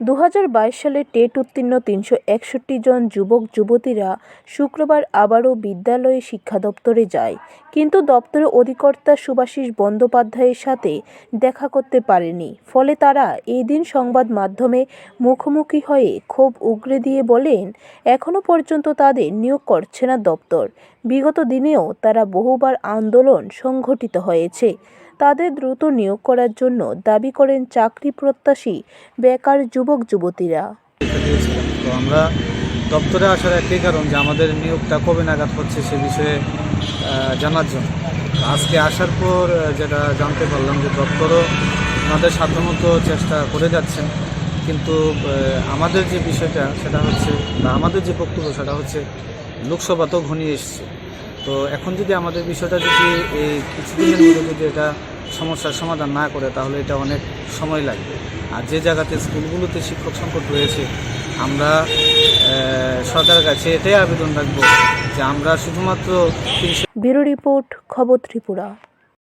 দু হাজার বাইশ সালে টেট উত্তীর্ণ তিনশো একষট্টি জন যুবক, যুবতীরা শুক্রবার আবারও বিদ্যালয়ে শিক্ষা দপ্তরে যায়। কিন্তু দপ্তরের অধিকর্তা সুভাষিস বন্দ্যোপাধ্যায়ের সাথে দেখা করতে পারেনি। ফলে তারা এই দিন সংবাদ মাধ্যমে মুখোমুখি হয়ে ক্ষোভ উগরে দিয়ে বলেন এখনও পর্যন্ত তাদের নিয়োগ করছে না দপ্তর। বিগত দিনেও তারা বহুবার আন্দোলন সংঘটিত হয়েছে। তাদের দ্রুত নিয়োগ করার জন্য দাবি করেন চাকরি প্রত্যাশী বেকার যুবক যুবতীরা। তো আমরা দপ্তরে আসার একটাই কারণ যে আমাদের নিয়োগটা কবে নাগাদ হচ্ছে সে বিষয়ে জানার জন্য। আজকে আসার পর যেটা জানতে পারলাম যে দপ্তরও আমাদের সাধ্যমতো চেষ্টা করে যাচ্ছেন কিন্তু আমাদের যে বিষয়টা, সেটা হচ্ছে, বা আমাদের যে বক্তব্য, সেটা হচ্ছে লোকসভা তো ঘনিয়ে এসছে। তো এখন যদি আমাদের বিষয়টা যদি এই কিছুদিনের মধ্যে যদি এটা সমস্যার সমাধান না করে, তাহলে এটা অনেক সময় লাগবে। আর যে জায়গাতে স্কুলগুলোতে শিক্ষক সংকট রয়েছে, আমরা সরকারের কাছে এটাই আবেদন রাখব যে আমরা শুধুমাত্র ব্যুরো রিপোর্ট, খবর ত্রিপুরা।